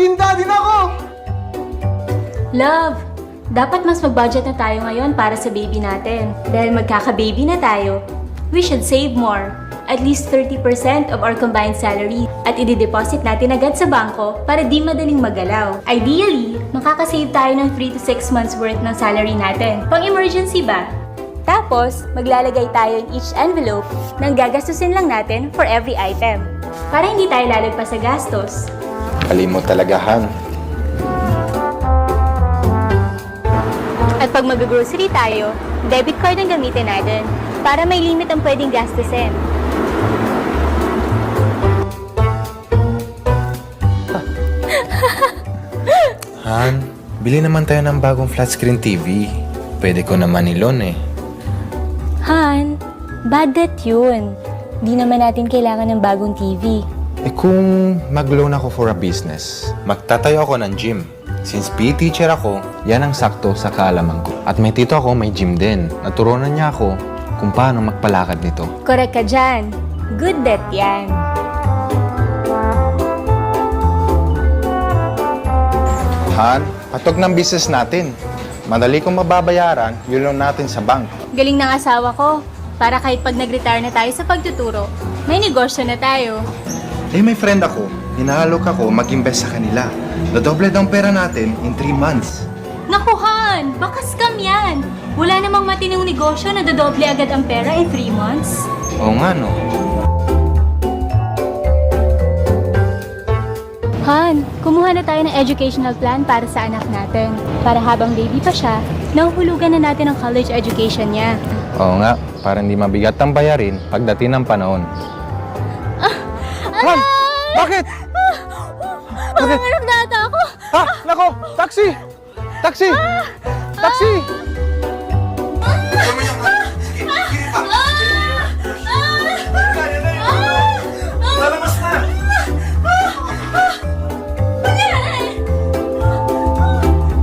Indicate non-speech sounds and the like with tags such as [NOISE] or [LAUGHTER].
Naginda din ako! Love, dapat mas mag-budget na tayo ngayon para sa baby natin. Dahil magkaka-baby na tayo, we should save more. At least 30% of our combined salary at i-deposit natin agad sa bangko para di madaling magalaw. Ideally, makakasave tayo ng 3 to 6 months worth ng salary natin. Pang emergency ba? Tapos, maglalagay tayo in each envelope ng gagastusin lang natin for every item. Para hindi tayo lalagpas sa gastos. Alim mo talaga, Han. At pag mag-grocery tayo, debit card ang gamitin natin para may limit ang pwedeng gastusin. [LAUGHS] Han, bili naman tayo ng bagong flat screen TV. Pwede ko naman ilon eh. Han, bad debt yun. Di naman natin kailangan ng bagong TV. Eh kung mag-loan ako for a business, magtatayo ako ng gym. Since PE teacher ako, yan ang sakto sa kaalaman ko. At may tito ako, may gym din. Naturunan niya ako kung paano magpalakad nito. Correct ka dyan. Good debt yan. Han, patog ng business natin. Madali kong mababayaran, yun loan natin sa bank. Galing ng asawa ko. Para kahit pag nag-retire na tayo sa pagtuturo, may negosyo na tayo. Eh, may friend ako. Hinaalok ako mag-invest sa kanila. Nadoble daw ang pera natin in 3 months. Naku, Han! Baka scam yan! Wala namang matinong negosyo na dodoble agad ang pera in 3 months. Oo nga no. Han, kumuha na tayo ng educational plan para sa anak natin. Para habang baby pa siya, nahuhulugan na natin ang college education niya. Oo nga, para hindi mabigat ang bayarin pagdating ng panahon. Han! Bakit? Manganganak na ata ako! Ha? Nako! Taxi! Taxi! Taxi!